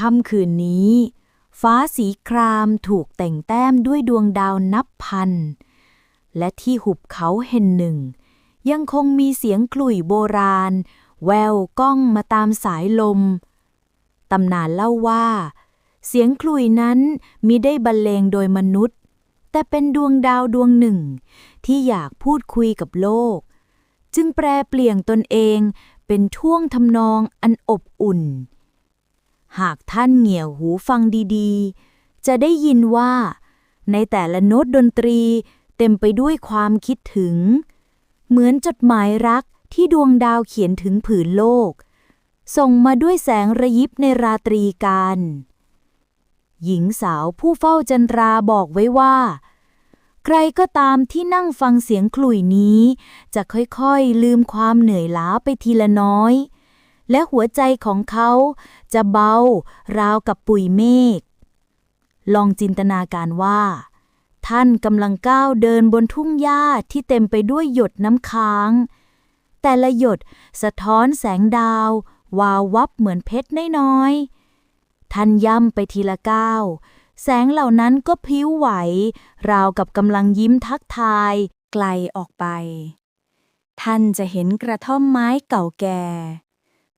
ค่ำคืนนี้ ฟ้าสีครามถูกแต่งแต้มด้วยดวงดาวนับพัน และที่หุบเขาแห่งหนึ่ง ยังคงมีเสียงขลุ่ยโบราณ แววก้องมาตามสายลม ตำนานเล่าว่า เสียงขลุ่ยนั้นมิได้บรรเลงโดยมนุษย์ แต่เป็นดวงดาวดวงหนึ่ง ที่อยากพูดคุยกับโลก จึงแปลเปลี่ยนตนเองเป็นท่วงทำนองอันอบอุ่น หากท่านเหงี่ยวหูฟังดีๆ จะได้ยินว่า ในแต่ละโน้ตดนตรีเต็มไปด้วยความคิดถึง เหมือนจดหมายรักที่ดวงดาวเขียนถึงผืนโลก ส่งมาด้วยแสงระยิบในราตรีการ หญิงสาวผู้เฝ้าจันทราบอกไว้ว่า ใครก็ตามที่นั่งฟังเสียงขลุ่ยนี้ จะค่อยๆลืมความเหนื่อยล้าไปทีละน้อย และหัวใจของเขาจะเบาราวกับปุยเมฆ ลองจินตนาการว่า ท่านกำลังก้าวเดินบนทุ่งหญ้าที่เต็มไปด้วยหยดน้ำค้าง แต่ละหยดสะท้อนแสงดาว วาววับเหมือนเพชรน้อยๆ ท่านย่ำไปทีละก้าว แสงเหล่านั้นก็พลิ้วไหว ราวกับกำลังยิ้มทักทาย ไกลออกไปท่านจะเห็นกระท่อมไม้เก่าแก่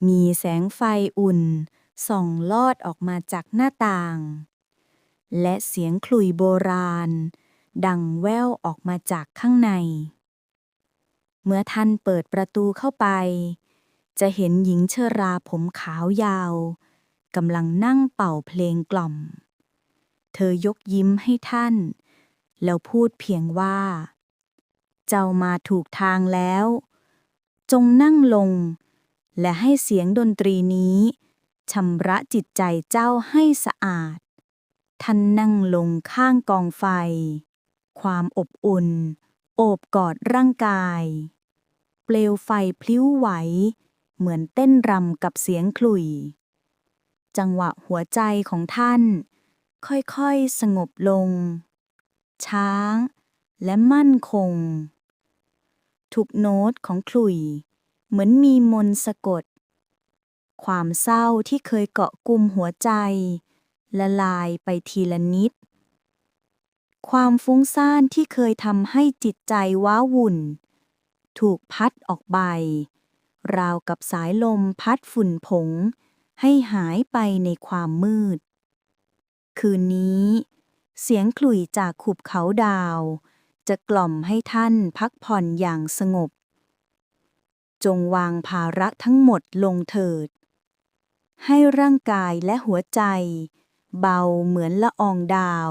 มีแสงไฟอุ่น ส่องลอดออกมาจากหน้าต่าง และเสียงขลุ่ยโบราณ ดังแว่วออกมาจากข้างใน เมื่อท่านเปิดประตูเข้าไป จะเห็นหญิงเชราผมขาวยาวกำลังนั่งเป่าเพลงกล่อม เธอยกยิ้มให้ท่าน แล้วพูดเพียงว่า เจ้ามาถูกทางแล้ว จงนั่งลง และให้เสียงดนตรีนี้ชำระจิตใจเจ้าให้สะอาด ท่านนั่งลงข้างกองไฟ ความอบอุ่น โอบกอดร่างกาย เปลวไฟพลิ้วไหว เหมือนเต้นรำกับเสียงขลุ่ย จังหวะหัวใจของท่าน ค่อยๆสงบลง ช้างและมั่นคง ทุกโน้ตของขลุ่ย เหมือนมีมนสะกด ความเศร้าที่เคยเกาะกลุ่มหัวใจ ละลายไปทีละนิด ความฟุ้งซ่านที่เคยทำให้จิตใจว้าวุ่น ถูกพัดออกไป ราวกับสายลมพัดฝุ่นผง ให้หายไปในความมืด คืนนี้เสียงขลุ่ยจากขุบเขาดาว จะกล่อมให้ท่านพักผ่อนอย่างสงบ จงวางภาระทั้งหมดลงเถิด ให้ร่างกายและหัวใจ เบาเหมือนละอองดาว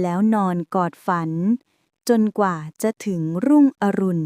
แล้วนอนกอดฝัน จนกว่าจะถึงรุ่งอรุณ